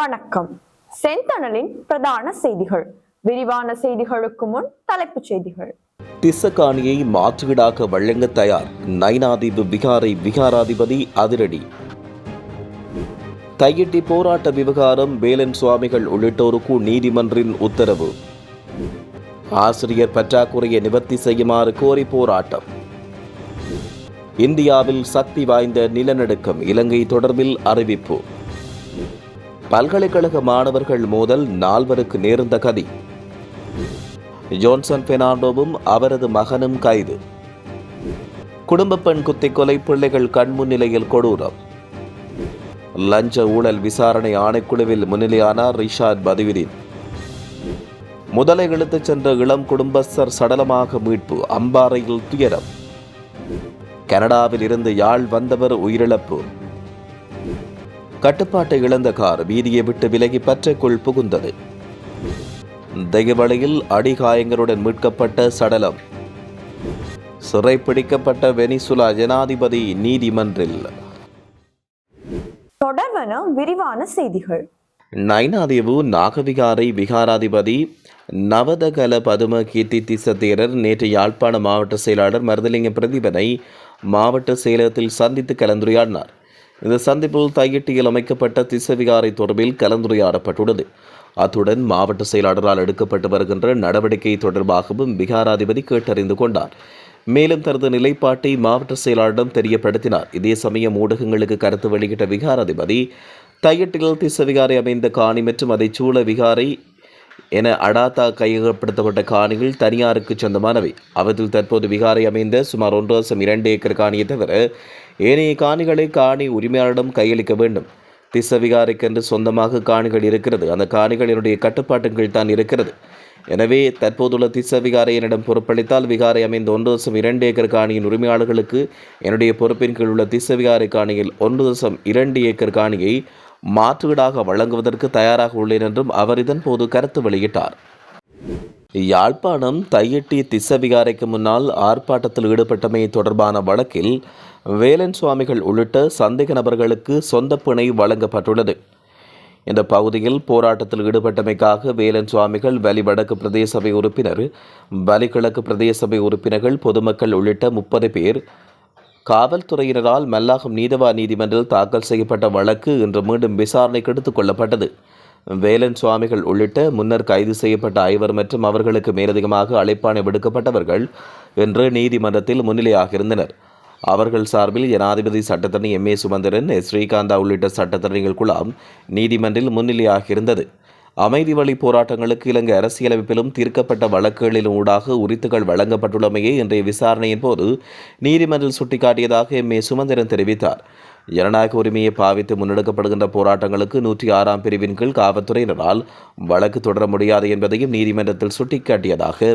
வணக்கம். செந்தணலின் பிரதான செய்திகள். விரிவான செய்திகளுக்கு முன் தலைப்புச் செய்திகள். திசகாணியை மாற்றீடாக வழங்க தயார் நைனாதீவு விகாரை விகாராதிபதி அதிரடி. கையெட்டி போராட்ட விவகாரம் வேலன் சுவாமிகள் உள்ளிட்டோருக்கு நீதிமன்றின் உத்தரவு. ஆசிரியர் பற்றாக்குறையை நிவர்த்தி செய்யுமாறு கோரி போராட்டம். இந்தியாவில் சக்தி வாய்ந்த நிலநடுக்கம் இலங்கை தொடர்பில் அறிவிப்பு. பல்கலைக்கழக மாணவர்கள் மோதல் நால்வருக்கு நேர்ந்த கதி. ஜோன்சன் பெர்னாண்டோவும் அவரது மகனும் கைது. குடும்ப பெண் குத்திக் கொலை பிள்ளைகள் கண்முன்னிலையில் கொடூரம். லஞ்ச ஊழல் விசாரணை ஆணைக்குழுவில் முன்னிலையானார் ரிஷாத் பதுவிரின் முதலை இழுத்துச் சென்ற இளம் குடும்பஸ்தர் சடலமாக மீட்பு அம்பாறையில் துயரம். கனடாவில் இருந்து யாழ் வந்தவர் உயிரிழப்பு. கட்டுப்பாட்டை இழந்த கார் வீதியை விட்டு விலகி பற்றைக்குள் புகுந்தது. தெய்வளையில் அடிகாயங்களுடன் மீட்கப்பட்ட சடலம். சிறைப்பிடிக்கப்பட்ட வெனிசுலா ஜனாதிபதி நீதிமன்றில். தொடர்வன விரிவான செய்திகள். நைனாதேவு நாகவிகாரை விகாராதிபதி நவதகல பதும கீர்த்தி திசத்தேரர் நேற்று யாழ்ப்பாண மாவட்ட செயலாளர் மருதலிங்க பிரதீபனை மாவட்ட செயலகத்தில் சந்தித்து கலந்துரையாடினார். இந்த சந்திப்பில் தையிட்டியில் அமைக்கப்பட்ட திசவிகாரை தொடர்பில் கலந்துரையாடப்பட்டுள்ளது. அத்துடன் மாவட்ட செயலாளரால் எடுக்கப்பட்டு வருகின்ற நடவடிக்கை தொடர்பாகவும் விகாராதிபதி கேட்டறிந்து கொண்டார். மேலும் தனது நிலைப்பாட்டை மாவட்ட செயலாளரிடம் தெரியப்படுத்தினார். இதே சமயம் ஊடகங்களுக்கு கருத்து வெளியிட்ட விகாராதிபதி தையட்டில் திசவிகாரை அமைந்த காணி மற்றும் அதை சூழ விகாரை என அடாத்தா கையகப்படுத்தப்பட்ட காணிகள் தனியாருக்கு சொந்தமானவை. அவற்றில் தற்போது விகாரை அமைந்த சுமார் ஒன்று வருஷம் இரண்டு ஏக்கர் காணியை தவிர ஏனைய காணிகளை காணி உரிமையாளரிடம் கையளிக்க வேண்டும். திசவிகாரைக்கென்று சொந்தமாக காணிகள் இருக்கிறது. அந்த காணிகள் என்னுடைய தான் இருக்கிறது. எனவே தற்போதுள்ள திச என்னிடம் பொறுப்பளித்தால் விகாரை அமைந்த ஒன்று தசம் இரண்டு ஏக்கர் காணியின் உரிமையாளர்களுக்கு என்னுடைய பொறுப்பின் கீழ் உள்ள திச விகாரை காணியில் ஒன்று தசம் இரண்டு ஏக்கர் காணியை மாற்றீடாக வழங்குவதற்கு தயாராக உள்ளேன் என்றும் அவர் இதன் போது கருத்து வெளியிட்டார். யாழ்ப்பாணம் தையட்டி திசவிகாரைக்கு முன்னால் ஆர்ப்பாட்டத்தில் ஈடுபட்டமை தொடர்பான வழக்கில் வேலன் சுவாமிகள் உள்ளிட்ட சந்தேக நபர்களுக்கு சொந்த பிணை வழங்கப்பட்டுள்ளது. இந்த பகுதியில் போராட்டத்தில் ஈடுபட்டமைக்காக வேலன் சுவாமிகள் வலி வடக்கு பிரதேச சபை உறுப்பினர் வலிகிழக்கு பிரதேச சபை உறுப்பினர்கள் பொதுமக்கள் உள்ளிட்ட முப்பது பேர் காவல்துறையினரால் மல்லாகம் நீதவா நீதிமன்றில் தாக்கல் செய்யப்பட்ட வழக்கு இன்று மீண்டும் விசாரணைக்கு எடுத்துக் கொள்ளப்பட்டது. வேலன் சுவாமிகள் உள்ளிட்ட முன்னர் கைது செய்யப்பட்ட ஐவர் மற்றும் அவர்களுக்கு மேலதிகமாக அழைப்பாணை விடுக்கப்பட்டவர்கள் இன்று நீதிமன்றத்தில் முன்னிலையாக இருந்தனர் அவர்கள் சார்பில் ஜனாதிபதி சட்டத்தரணி M A Sumanthiran S Srikantha உள்ளிட்ட சட்டத்தரணிகள் குழாம் நீதிமன்றில் முன்னிலையாக இருந்தது அமைதி வழி போராட்டங்களுக்கு இலங்கை அரசியலமைப்பிலும் தீர்க்கப்பட்ட வழக்குகளின் ஊடாக உரித்துகள் வழங்கப்பட்டுள்ளமையே இன்றைய விசாரணையின் போது நீதிமன்றம் சுட்டிக்காட்டியதாக எம் ஏ சுமந்திரன் தெரிவித்தார். ஜனநாயக உரிமையை பாவித்து முன்னெடுக்கப்படுகின்ற போராட்டங்களுக்கு நூற்றி ஆறாம் பிரிவின் கீழ் காவல்துறையினரால் வழக்கு தொடர முடியாது என்பதையும் நீதிமன்றத்தில் சுட்டிக்காட்டியதாக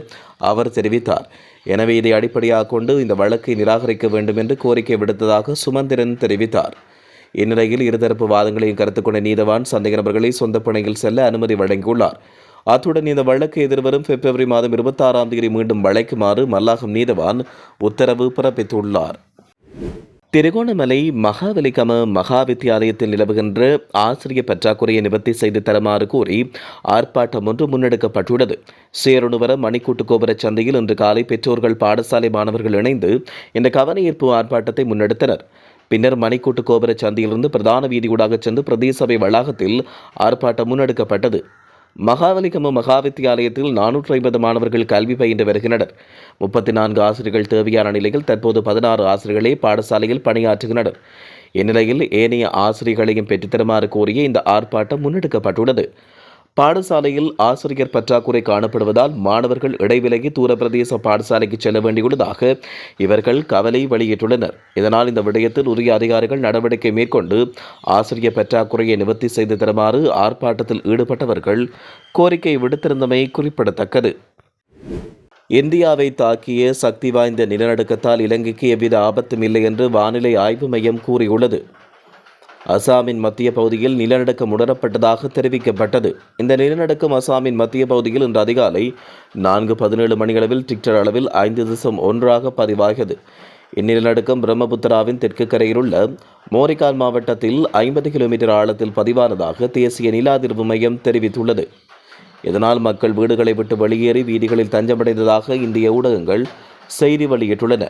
அவர் தெரிவித்தார். எனவே இதை அடிப்படையாக கொண்டு இந்த வழக்கை நிராகரிக்க வேண்டும் என்று கோரிக்கை விடுத்ததாக சுமந்திரன் தெரிவித்தார். இந்நிலையில் இருதரப்பு வாதங்களையும் கருத்துக் கொண்ட நீதவான் சந்தேக நபர்களை சொந்த பிணையில் செல்ல அனுமதி வழங்கியுள்ளார். அத்துடன் இந்த வழக்கு எதிர்வரும் பிப்ரவரி மாதம் இருபத்தாறாம் தேதி மீண்டும் வழக்குமாறு மல்லாகம் நீதவான் உத்தரவு பிறப்பித்துள்ளார். திருகோணமலை மகாவலிகம மகா வித்தியாலயத்தில் நிலவுகின்ற ஆசிரியர் பற்றாக்குறையை நிவர்த்தி செய்து தருமாறு கூறி ஆர்ப்பாட்டம் ஒன்று முன்னெடுக்கப்பட்டுள்ளது. சேருணுவர மணிக்கூட்டு கோபுர சந்தையில் இன்று காலை பெற்றோர்கள் பாடசாலை மாணவர்கள் இணைந்து இந்த கவனஈர்ப்பு ஆர்ப்பாட்டத்தை முன்னெடுத்தனர். பின்னர் மணிக்கூட்டு கோபுர சந்தியிலிருந்து பிரதான வீதியூடாக சென்று பிரதேச சபை வளாகத்தில் ஆர்ப்பாட்டம் முன்னெடுக்கப்பட்டது. மகாவலிகம மகா வித்தியாலயத்தில் நானூற்றி ஐம்பது மாணவர்கள் கல்வி பயின்று வருகின்றனர். முப்பத்தி நான்கு ஆசிரியர்கள் தேவையான நிலையில் தற்போது பதினாறு ஆசிரியர்களே பாடசாலையில் பணியாற்றுகின்றனர். இந்நிலையில் ஏனைய ஆசிரியர்களையும் பெற்றுத்தருமாறு கோரிய இந்த ஆர்ப்பாட்டம் முன்னெடுக்கப்பட்டுள்ளது. பாடசாலையில் ஆசிரியர் பற்றாக்குறை காணப்படுவதால் மாணவர்கள் இடைவிலகி தூர பிரதேச பாடசாலைக்கு செல்ல வேண்டியுள்ளதாக இவர்கள் கவலை வெளியிட்டுள்ளனர். இதனால் இந்த விடயத்தில் உரிய அதிகாரிகள் நடவடிக்கை மேற்கொண்டு ஆசிரியர் பற்றாக்குறையை நிவர்த்தி செய்து தருமாறு ஆர்ப்பாட்டத்தில் ஈடுபட்டவர்கள் கோரிக்கை விடுத்திருந்தமை குறிப்பிடத்தக்கது. இந்தியாவை தாக்கிய சக்தி வாய்ந்த நிலநடுக்கத்தால் இலங்கைக்கு எவ்வித ஆபத்தும் இல்லை என்று வானிலை ஆய்வு மையம் கூறியுள்ளது. அசாமின் மத்திய பகுதியில் நிலநடுக்கம் உணரப்பட்டதாக தெரிவிக்கப்பட்டது. இந்த நிலநடுக்கம் அசாமின் மத்திய பகுதியில் இன்று அதிகாலை நான்கு பதினேழு மணியளவில் டிக்டர் அளவில் ஐந்து தசம் ஒன்றாக பதிவாகியது. இந்நிலநடுக்கம் பிரம்மபுத்திராவின் தெற்கு கரையில் உள்ள மோரிகால் மாவட்டத்தில் ஐம்பது கிலோமீட்டர் ஆழத்தில் பதிவானதாக தேசிய நில அதிர்வு மையம் தெரிவித்துள்ளது. இதனால் மக்கள் வீடுகளை விட்டு வெளியேறி வீதிகளில் தஞ்சமடைந்ததாக இந்திய ஊடகங்கள் செய்தி வெளியிட்டுள்ளன.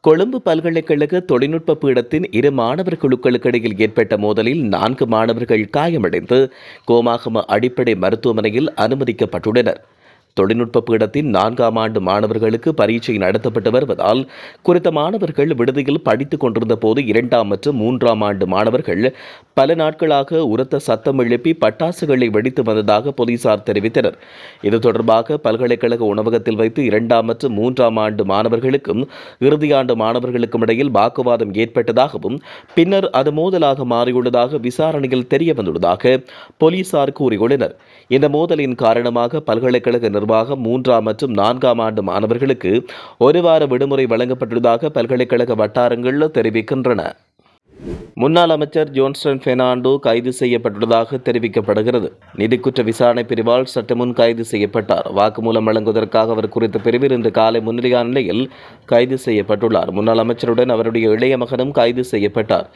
கொழும்பு பல்கலைக்கழக தொழில்நுட்ப பீடத்தின் இரு மாணவர் குழுக்களுக்கிடையில் ஏற்பட்ட மோதலில் நான்கு மாணவர்கள் காயமடைந்து கோமாகம அடிப்படை மருத்துவமனையில் அனுமதிக்கப்பட்டுள்ளனர். தொழில்நுட்ப பீடத்தின் நான்காம் ஆண்டு மாணவர்களுக்கு பரீட்சை நடத்தப்பட்டு வருவதால் குறித்த மாணவர்கள் விடுதியில் படித்துக் கொண்டிருந்த போது இரண்டாம் மற்றும் மூன்றாம் ஆண்டு மாணவர்கள் பல நாட்களாக உரத்த சத்தம் எழுப்பி பட்டாசுகளை வெடித்து வந்ததாக போலீசார் தெரிவித்தனர். இது தொடர்பாக பல்கலைக்கழக உணவகத்தில் வைத்து இரண்டாம் மற்றும் மூன்றாம் ஆண்டு மாணவர்களுக்கும் இறுதியாண்டு மாணவர்களுக்கும் இடையில் வாக்குவாதம் ஏற்பட்டதாகவும் பின்னர் அது மோதலாக மாறியுள்ளதாக விசாரணையில் தெரிய வந்துள்ளதாக போலீசார் கூறியுள்ளனர். இந்த மோதலின் காரணமாக பல்கலைக்கழக நிர்வாகம் மூன்றாம் மற்றும் நான்காம் ஆண்டு மாணவர்களுக்கு ஒரு வார விடுமுறை வழங்கப்பட்டுள்ளதாக பல்கலைக்கழக வட்டாரங்கள் தெரிவிக்கின்றன. முன்னாள் அமைச்சர் ஜோன்ஸ்டன் பெர்னாண்டோ கைது செய்யப்பட்டுள்ளதாக தெரிவிக்கப்படுகிறது. நிதிக்குற்ற விசாரணை பிரிவால் சற்றுமுன் கைது செய்யப்பட்டார். வாக்குமூலம் வழங்குவதற்காக அவர் குறித்த பிரிவில் இன்று காலை முன்னிலையான நிலையில் கைது செய்யப்பட்டுள்ளார். முன்னாள் அமைச்சருடன் அவருடைய இளைய மகனும் கைது செய்யப்பட்டார்.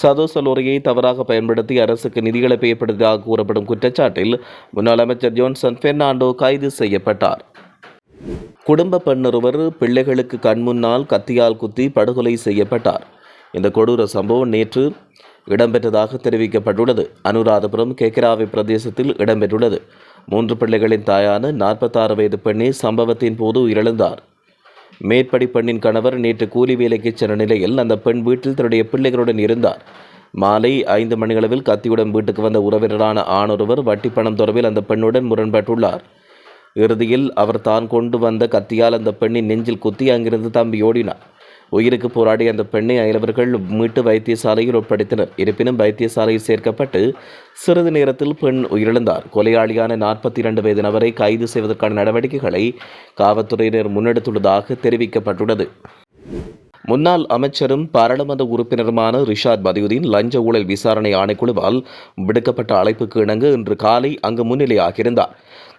சதோச லோரியை தவறாக பயன்படுத்தி அரசுக்கு நிதிகளை பெய்யப்படுவதாக கூறப்படும் குற்றச்சாட்டில் முன்னாள் அமைச்சர் ஜோன்சன் பெர்னாண்டோ கைது செய்யப்பட்டார். குடும்ப பெண்ணொருவர் பிள்ளைகளுக்கு கண்முன்னால் கத்தியால் குத்தி படுகொலை செய்யப்பட்டார். இந்த கொடூர சம்பவம் நேற்று இடம்பெற்றதாக தெரிவிக்கப்பட்டுள்ளது. அனுராதபுரம் கேக்கராவை பிரதேசத்தில் இடம்பெற்றுள்ளது. மூன்று பிள்ளைகளின் தாயான நாற்பத்தாறு வயது பெண்ணே சம்பவத்தின் போது உயிரிழந்தார். மேற்படி பெண்ணின் கணவர் நேற்று கூலி வேலைக்கு சென்ற நிலையில் அந்த பெண் வீட்டில் தன்னுடைய பிள்ளைகளுடன் இருந்தார். மாலை ஐந்து மணியளவில் கத்தியுடன் வீட்டுக்கு வந்த உறவினரான ஆணொருவர் வட்டி பணம் தொடர்பில் அந்த பெண்ணுடன் முரண்பட்டுள்ளார். இறுதியில் அவர் தான் கொண்டு வந்த கத்தியால் அந்த பெண்ணின் நெஞ்சில் குத்தி அங்கிருந்து தம்பி ஓடினார். உயிருக்கு போராடிய அந்த பெண்ணை அயலவர்கள் மீட்டு வைத்தியசாலையில் ஒப்படைத்தனர். இருப்பினும் வைத்தியசாலையில் சேர்க்கப்பட்டு சிறிது நேரத்தில் பெண் உயிரிழந்தார். கொலையாளியான நாற்பத்தி இரண்டு வயது நபரை கைது செய்வதற்கான நடவடிக்கைகளை காவல்துறையினர் முன்னெடுத்துள்ளதாக தெரிவிக்கப்பட்டுள்ளது. முன்னாள் அமைச்சரும் பாராளுமன்ற உறுப்பினருமான ரிஷாத் பதியுதீன் லஞ்ச ஊழல் விசாரணை ஆணைக்குழுவால் விடுக்கப்பட்ட அழைப்புக்கு இணங்க இன்று காலை அங்கு முன்னிலையாகியிருந்தார்.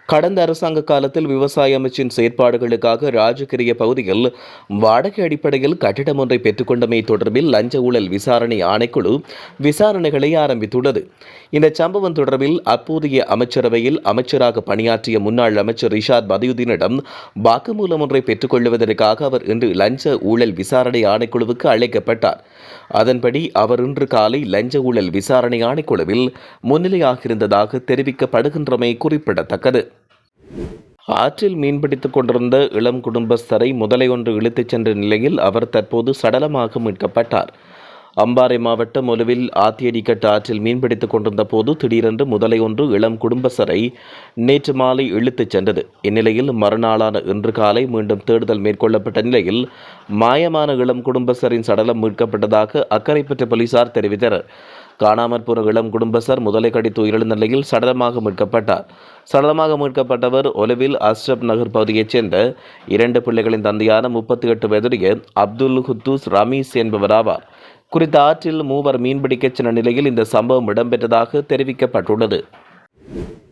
கடந்த அரசாங்க காலத்தில் விவசாய அமைச்சின் செயற்பாடுகளுக்காக ராஜகிரிய பகுதியில் வாடகை அடிப்படையில் கட்டிடம் ஒன்றை பெற்றுக்கொண்டமை தொடர்பில் லஞ்ச ஊழல் விசாரணை ஆணைக்குழு விசாரணைகளை ஆரம்பித்துள்ளது. இந்த சம்பவம் தொடர்பில் அப்போதைய அமைச்சரவையில் அமைச்சராக பணியாற்றிய முன்னாள் அமைச்சர் ரிஷாத் பதியுதீனிடம் வாக்குமூலம் ஒன்றை பெற்றுக்கொள்வதற்காக அவர் இன்று லஞ்ச ஊழல் விசாரணை ஆணைக்குழுவுக்கு அழைக்கப்பட்டார். அதன்படி அவர் இன்று காலை லஞ்ச ஊழல் விசாரணை ஆணைக்குழுவில் முன்னிலையாகியிருந்ததாக தெரிவிக்கப்படுகின்றமை குறிப்பிடத்தக்கது. ஆற்றில் மீன்பிடித்துக் கொண்டிருந்த இளம் குடும்பஸ்தரை முதலை ஒன்று இழுத்துச் சென்ற நிலையில் அவர் தற்போது சடலமாக மீட்கப்பட்டார். அம்பாறை மாவட்டம் ஒலுவில் ஆத்தியடிக்கட்டு ஆற்றில் மீன்பிடித்துக் கொண்டிருந்த போது திடீரென்று முதலை ஒன்று இளம் குடும்பஸ்தரை நேற்று மாலை இழுத்துச் சென்றது. இந்நிலையில் மறுநாளான இன்று காலை மீண்டும் தேடுதல் மேற்கொள்ளப்பட்ட நிலையில் மாயமான இளம் குடும்பஸ்தரின் சடலம் மீட்கப்பட்டதாக அக்கரைப்பற்ற போலீசார் தெரிவித்தனர். காணாமற் போன இளம் குடும்பஸ்தர் முதலை கடித்து உயிரிழந்த நிலையில் சடலமாக மீட்கப்பட்டார். சடலமாக மீட்கப்பட்டவர் ஒலுவில் அஸ்ரப் நகர் பகுதியைச் சேர்ந்த இரண்டு பிள்ளைகளின் தந்தையான முப்பத்தி எட்டு வயதுடைய அப்துல் ஹுத்தூஸ் ரமீஸ் என்பவராவார். குறித்த ஆற்றில் மூவர் மீன்பிடிக்கச் சென்ற நிலையில் இந்த சம்பவம் இடம்பெற்றதாக தெரிவிக்கப்பட்டுள்ளது.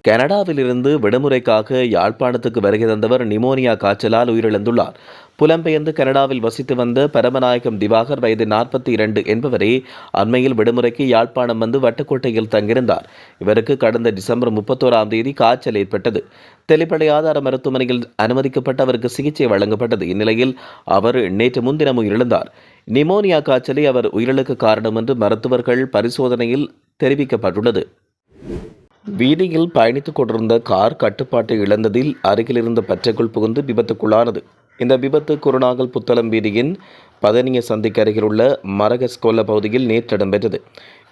கனடாவிலிருந்து விடுமுறைக்காக யாழ்ப்பாணத்துக்கு வருகை தந்தவர் நிமோனியா காய்ச்சலால் உயிரிழந்துள்ளார். புலம்பெயர்ந்து கனடாவில் வசித்து வந்த பரமநாயகம் திவாகர் வயது நாற்பத்தி இரண்டு என்பவரே அண்மையில் விடுமுறைக்கு யாழ்ப்பாணம் வந்து வட்டக்கோட்டையில் தங்கியிருந்தார். இவருக்கு கடந்த டிசம்பர் முப்பத்தோராம் தேதி காய்ச்சல் ஏற்பட்டது. தெளிப்படை ஆதார மருத்துவமனையில் அனுமதிக்கப்பட்ட அவருக்கு சிகிச்சை வழங்கப்பட்டது. இந்நிலையில் அவர் நேற்று முன்தினம் உயிரிழந்தார். நிமோனியா காய்ச்சலை அவர் உயிரிழக்க காரணம் என்று மருத்துவர்கள் பரிசோதனையில் தெரிவிக்கப்பட்டுள்ளது. வீதியில் பயணித்துக் கொண்டிருந்த கார் கட்டுப்பாட்டை இழந்ததில் அருகிலிருந்த பற்றைக்குள் புகுந்து விபத்துக்குள்ளானது. இந்த விபத்து குருநாகல் புத்தளம் வீதியின் பதனிய சந்திக்கு அருகில் உள்ள பகுதியில் நேற்று இடம்பெற்றது.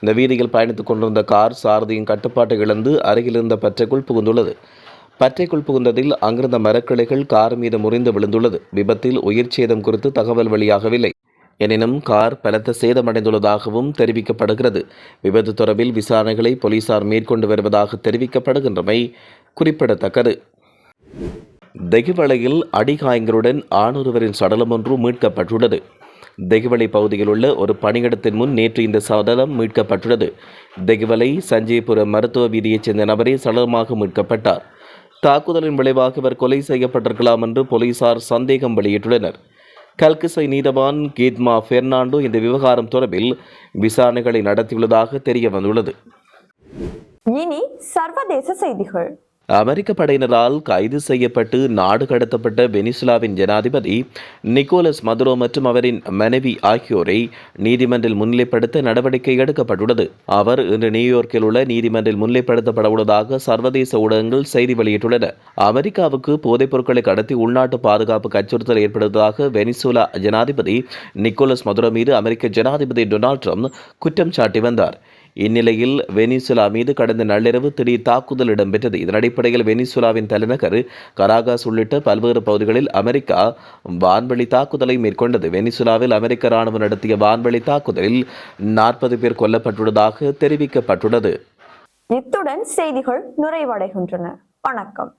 இந்த வீதியில் பயணித்துக் கொண்டிருந்த கார் சாரதியின் கட்டுப்பாட்டை இழந்து அருகில் இருந்த பற்றைக்குள் புகுந்துள்ளது. பற்றைக்குள் புகுந்ததில் அங்கிருந்த மரக்கிளைகள் கார் மீது முறிந்து விழுந்துள்ளது. விபத்தில் உயிர் சேதம் குறித்து தகவல் வெளியாகவில்லை. எனினும் கார் பலத்த சேதமடைந்துள்ளதாகவும் தெரிவிக்கப்படுகிறது. விபத்து தொடர்பில் விசாரணைகளை போலீசார் மேற்கொண்டு வருவதாக தெரிவிக்கப்படுகின்றமை குறிப்பிடத்தக்கது. தெகிவளையில் அடிகாயங்களுடன் ஆணொருவரின் சடலம் ஒன்று மீட்கப்பட்டுள்ளது. தெகுவலை பகுதியில் உள்ள ஒரு பணியிடத்தின் முன் நேற்று இந்த சடலம் மீட்கப்பட்டுள்ளது. தெகுவலை சஞ்சயபுரம் மருத்துவ வீதியைச் சேர்ந்த நபரே சடலமாக மீட்கப்பட்டார். தாக்குதலின் விளைவாக இவர் கொலை செய்யப்பட்டிருக்கலாம் என்று போலீசார் சந்தேகம் வெளியிட்டுள்ளனர். கல்கிசை நீதவான் கீத்மா பெர்னாண்டோ இந்த விவகாரம் தொடர்பில் விசாரணைகளை நடத்தியுள்ளதாக தெரிய வந்துள்ளது. இனி சர்வதேச செய்திகள். அமெரிக்க படையினரால் கைது செய்யப்பட்டு நாடு கடத்தப்பட்ட வெனிசுலாவின் ஜனாதிபதி நிக்கோலஸ் மதுரோ மற்றும் அவரின் மனைவி ஆகியோரை நீதிமன்றில் முன்னிலைப்படுத்த நடவடிக்கை எடுக்கப்பட்டுள்ளது. அவர் இன்று நியூயார்க்கில் உள்ள நீதிமன்றில் முன்னிலைப்படுத்தப்பட உள்ளதாக சர்வதேச ஊடகங்கள் செய்தி வெளியிட்டுள்ளன. அமெரிக்காவுக்கு போதைப் பொருட்களை கடத்தி உள்நாட்டு பாதுகாப்புக்கு அச்சுறுத்தல் ஏற்படுவதாக வெனிசுலா ஜனாதிபதி நிக்கோலஸ் மதுரோ மீது அமெரிக்க ஜனாதிபதி டொனால்ட் ட்ரம்ப் குற்றம் சாட்டி வந்தார். இந்நிலையில் வெனிசுலா மீது கடந்த நள்ளிரவு திடீர் தாக்குதல் இடம்பெற்றது. இதன் அடிப்படையில் வெனிசுலாவின் தலைநகர் கராகாஸ் உள்ளிட்ட பல்வேறு பகுதிகளில் அமெரிக்கா வான்வெளி தாக்குதலை மேற்கொண்டது. வெனிசுலாவில் அமெரிக்க ராணுவம் நடத்திய வான்வெளி தாக்குதலில் நாற்பது பேர் கொல்லப்பட்டுள்ளதாக தெரிவிக்கப்பட்டுள்ளது. இத்துடன் செய்திகள் நிறைவடைகின்றன. வணக்கம்.